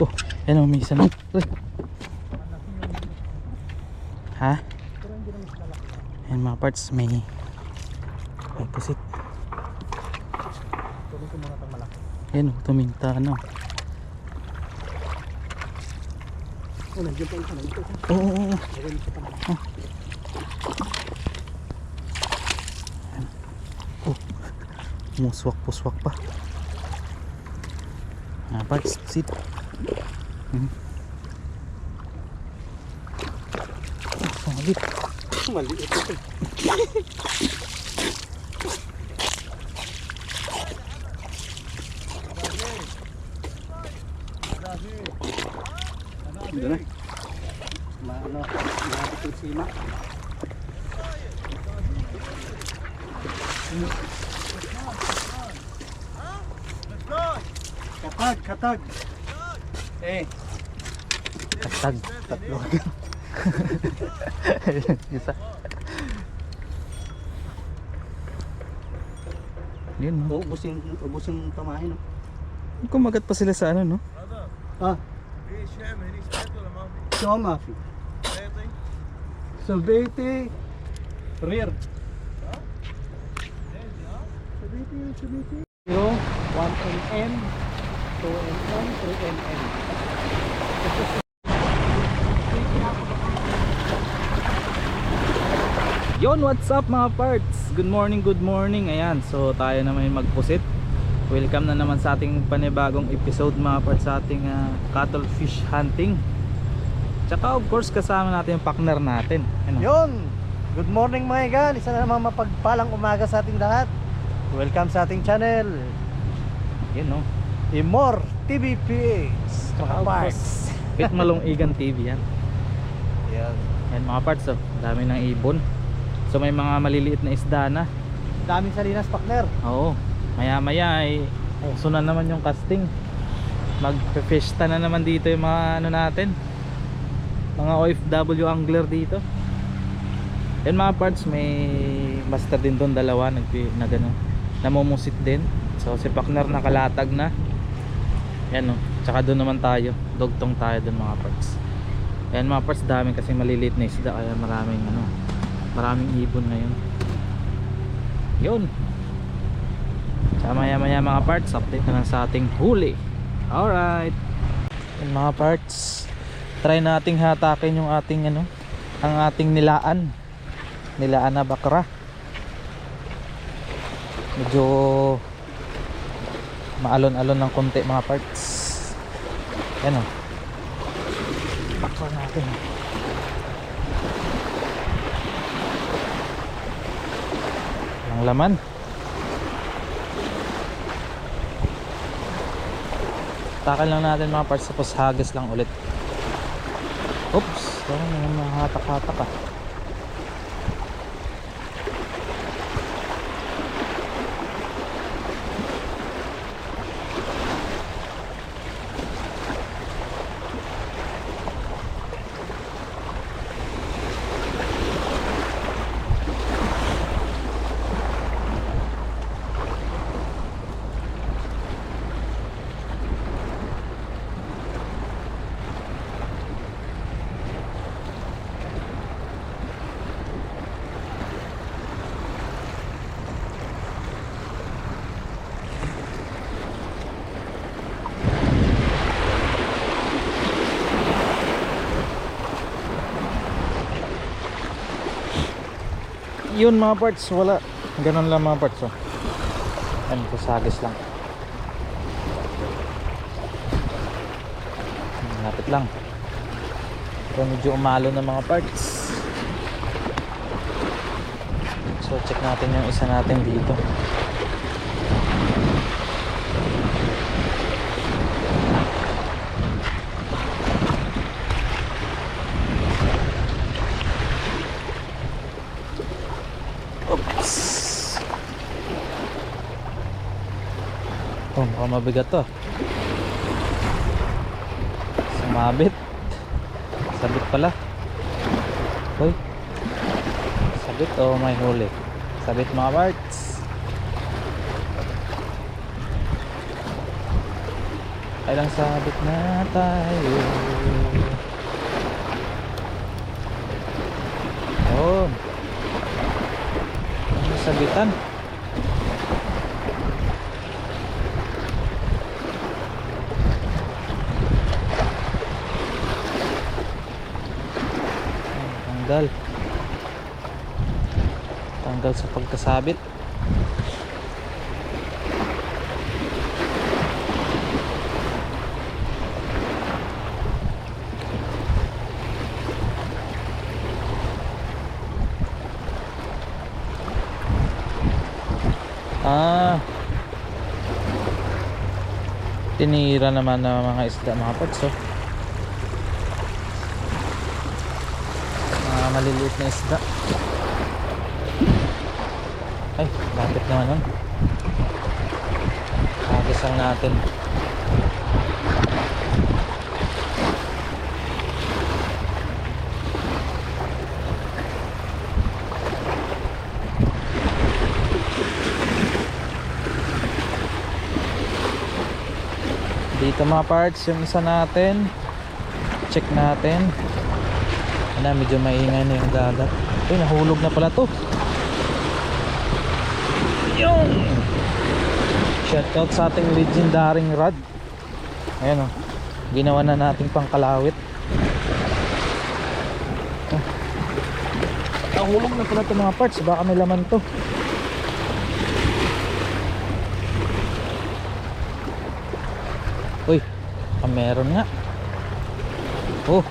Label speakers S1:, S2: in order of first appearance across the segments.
S1: Oh, yan o, may isa na. Uy. Ha? Yan mga parts, may may pusit. Yan o, tuminta ano.
S2: Oh, pa isa.
S1: Oo, oo, oo.
S2: Ayun, isa pa.
S1: Muswak-puswak pa. Ah, parts, pusit. Hmm. Oh.
S2: Maliit ito. Hindi na. Ma ano, malapit yung sima. Katag, katag. Eh.
S1: Tag,
S2: tatlo agad.
S1: Isa. Yun, no?
S2: Ubusin, ubusin tamahin, no?
S1: Kumagat pa sila sa ano, no?
S2: Ah. Siya
S3: mafi.
S2: Sabete. Rear. Sabete, sabete. Yo, 1 mm. 2 3
S1: Yon, what's up mga parts? Good morning, good morning. Ayan, so tayo naman yung magpusit. Welcome na naman sa ating panibagong episode mga parts sa ating ah, cattle fish hunting. Tsaka of course kasama natin yung partner natin. Ano?
S2: Yun! Good morning mga igan! Isa na naman mapagpalang umaga sa ating lahat. Welcome sa ating channel.
S1: Yun no.
S2: Imor TV PH. Mga parts.
S1: course, Pit Malong Igan TV yan.
S2: Yan.
S1: Yan mga parts oh. Dami ng ibon. So may mga maliliit na isda na.
S2: Daming salinas partner.
S1: Oo. Maya maya ay uso na naman yung casting. Magpe-festa na naman dito yung mga ano natin. Mga OFW angler dito. Yan mga parts may master din doon dalawa nag na gano. Namumusit din. So si Pakner nakalatag na. Yan oh. Tsaka doon naman tayo. Dugtong tayo doon mga parts. Yan mga parts daming kasi maliliit na isda kaya maraming ano maraming ibon ngayon. Yun. Sa maya maya mga parts, update na lang sa ating huli. Alright. Yung mga parts, try nating hatakin yung ating ano, ang ating nilaan. Nilaan na bakra. Medyo maalon-alon ng konti mga parts. Yan o. Bakra natin. Ang laman. Takal lang natin mga parts tapos hagas lang ulit. Oops, parang may hatak-hatak ah. Yun mga parts, wala. Ganun lang mga parts oh. Yan, sasagis lang. Lapit lang. Pero medyo umalo ng mga parts. So check natin yung isa natin dito. Oops. Oh, mukhang mabigat to. Sumabit. Sabit pala. Hoy. Sabit o may huli? Sabit mga parts. Kailang sabit na tayo. Yun. Ang sabitan. Ayan, Tanggal. Pagkasabit. Ah. Tinira naman ng mga isda mga parts oh. Mga maliliit na isda. Ay, lapit naman nun. Agisang natin. Dito mga parts, yung isa natin. Check natin. Ano, medyo maingay na yung dagat. Uy, nahulog na pala to. Yung! Shoutout sa ating legendaring rod. Ayan o. Ginawa na nating pangkalawit. Oh. Nahulog na pala to mga parts. Baka may laman to. Uy, ah, meron nga. Oh.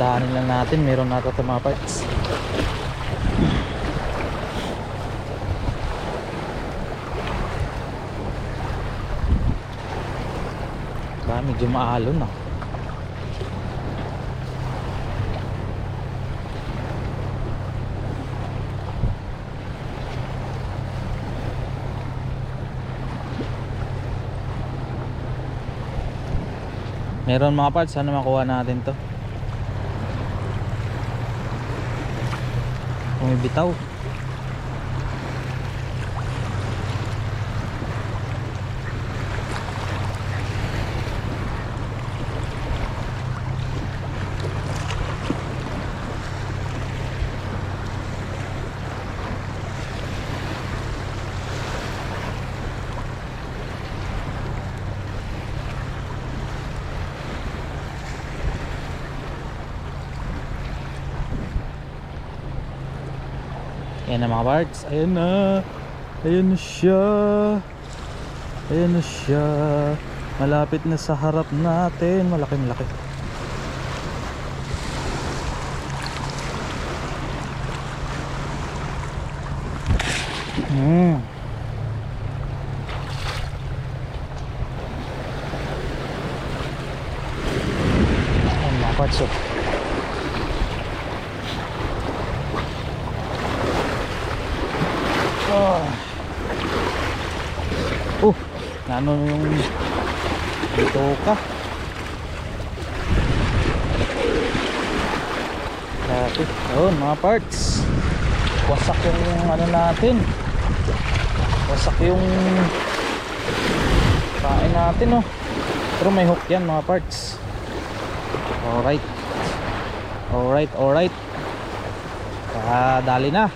S1: Tandaanin lang natin, meron na ito mga parts. Ba, medyo maalon ah. Meron mga parts, sana makuha natin to. Bumibitaw. Ayan na mga parts. Ayan na. Ayan na siya. Ayan na siya. Malapit na sa harap natin. Malaking laki. Hmm. Ayan mga. Oh, nano yung dito ka. Grabe. Ayun, mga parts. Wasak yung ano natin. Wasak yung kain natin, oh. Pero may hook yan, mga parts. Alright. Alright, alright. Kaya dali na.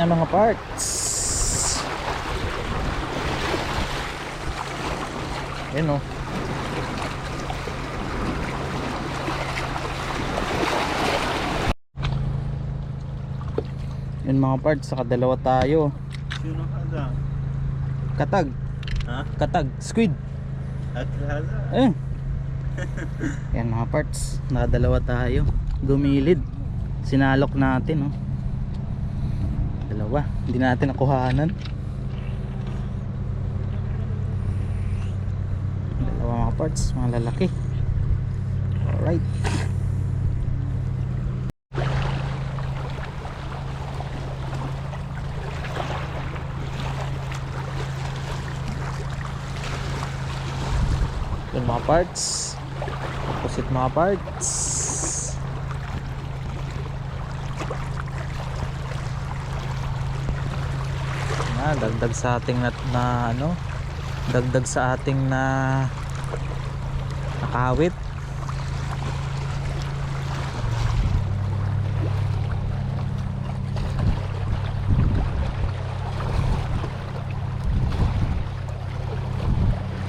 S1: ng mga parts. Yun o oh. yun mga parts saka dalawa tayo.
S3: Sino ka
S1: katag.
S3: Ha?
S1: katag. Squid. Eh yan mga parts nakadalawa tayo. Gumilid. Sinalok natin oh. Dalawa, hindi natin nakuhanan. Dalawa mga parts, mga lalaki. Alright. Yun mga mga parts opposite mga parts na dagdag sa ating na, na ano dagdag sa ating na nakawit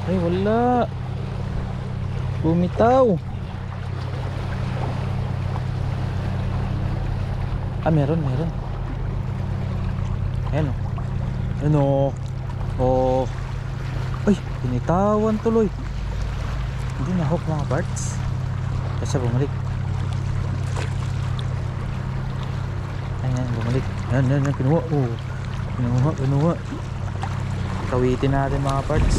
S1: ay wala. Bumitaw. Ah meron meron. Ayan o ayan o oh ay binitawan tuloy. Hindi na hook mga parts. Kasi bumalik. Ayan bumalik. Ayan ayan ayan kinuha. Oh kinuha kinuha. Kawitin natin mga parts.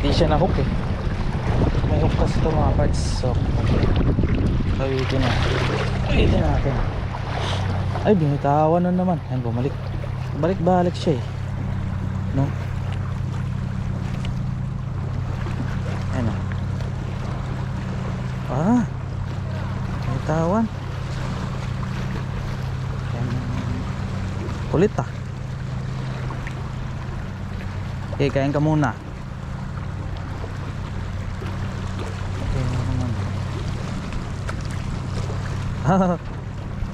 S1: Hindi siya na hook eh. May hook kasi ito mga parts. So kawitin na. Kawitin natin. Ay binitawan na naman. Ayan bumalik balik balik siya eh. No? Ayan o ah! Binitawan ayan. Kulit ah. Okay kain ka muna. Naman?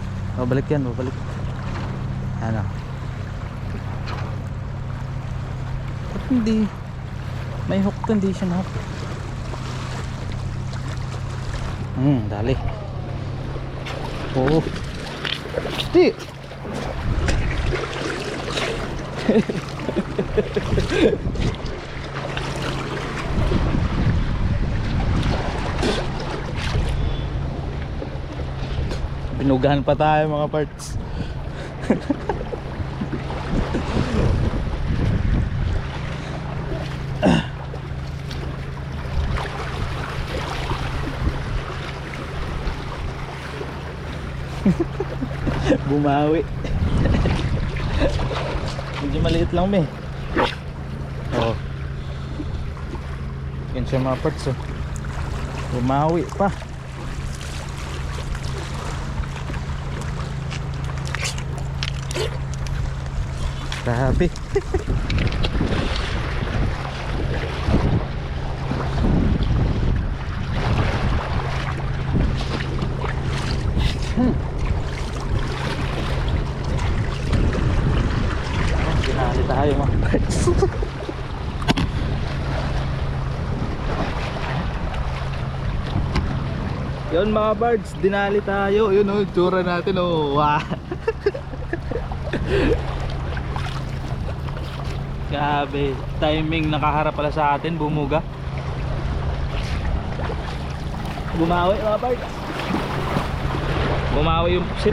S1: Babalik yan babalik. Ano hindi. May hook to hindi hmm dali. Oh di! Binugahan pa tayo mga parts. Bumawi. Medyo maliit lang may. Oh. Yan siya mga parts oh. Bumawi pa. Grabe. Hmm. Oh, Ginali tayo mga parts. Mga birds, dinali tayo. Yun oh, tsura natin oh. Wow. Grabe, timing nakaharap pala sa atin, bumuga. Bumawi mga birds. Bumawi yung pusit.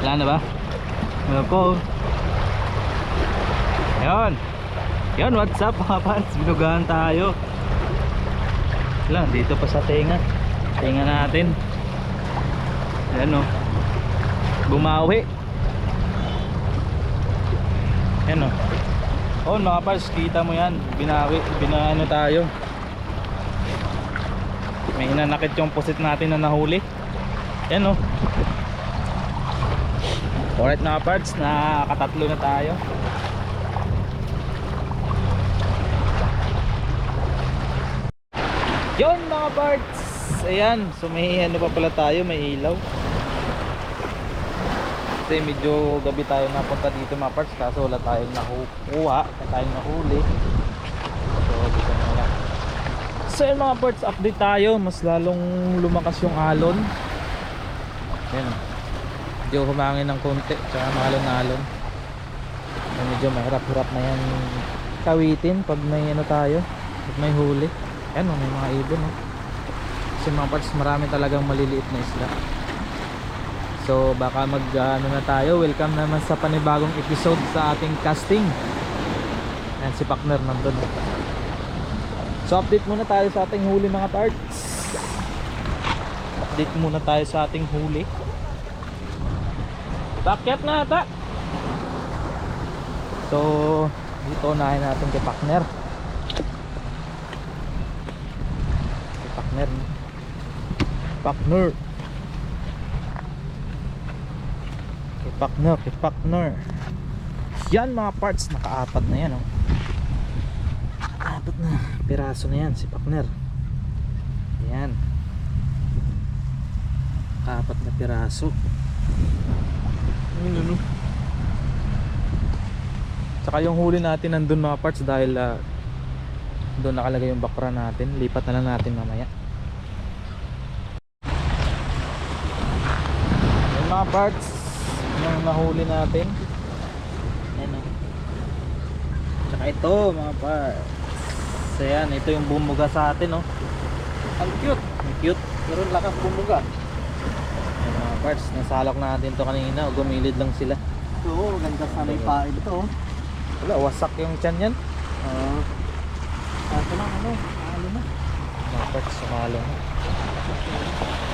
S1: Wala na ba? Ano po? Ayun. Yun, what's up mga parts? Binugahan tayo. Lang, dito pa sa tenga. Tenga natin. Ayan o. Bumawi. Ayan o. Oh, mga pals, kita mo yan. Binawi, binaano tayo. May inanakit yung pusit natin na nahuli. Ayan o. Alright mga parts, nakatatlo na tayo. Yon mga parts. Ayan, so may ano pa pala tayo, may ilaw. Kasi medyo gabi tayo napunta dito mga parts kaso wala tayong nakukuha, wala tayong nahuli. So dito na lang. So yun mga parts, update tayo. Mas lalong lumakas yung alon. Ayan. Medyo humangin ng konti, tsaka malon na alon. So, medyo mahirap-hirap na yan kawitin pag may ano tayo, pag may huli. Ayan o, may mga ibon o. Kasi mga parts, marami talagang maliliit na isla. So baka mag uh, ano na tayo, welcome naman sa panibagong episode sa ating casting. Ayan si partner nandun. So update muna tayo sa ating huli mga parts. Update muna tayo sa ating huli. Pakyat na ata. So dito unahin natin kay partner partner. Kay partner kay partner. Yan mga parts nakaapat na yan oh. Apat na piraso na yan si partner. Yan. Apat na piraso. Yun ano? Tsaka yung huli natin nandun mga parts dahil ah, doon nakalagay yung bakra natin. Lipat na lang natin mamaya. Yung mga parts yung nahuli natin. Ayan o. Tsaka ito mga parts. So yan, ito yung bumuga sa atin oh. Ang cute. Ang cute. Pero lakas bumuga. Ayan mga parts, nasalak natin to kanina. oh. Gumilid lang sila.
S2: Oo, ganda sa may pain ito.
S1: Wala, wasak yung tiyan yan.
S2: Oo. Kaso lang ano, ano na.
S1: Mga parts, sumalo na.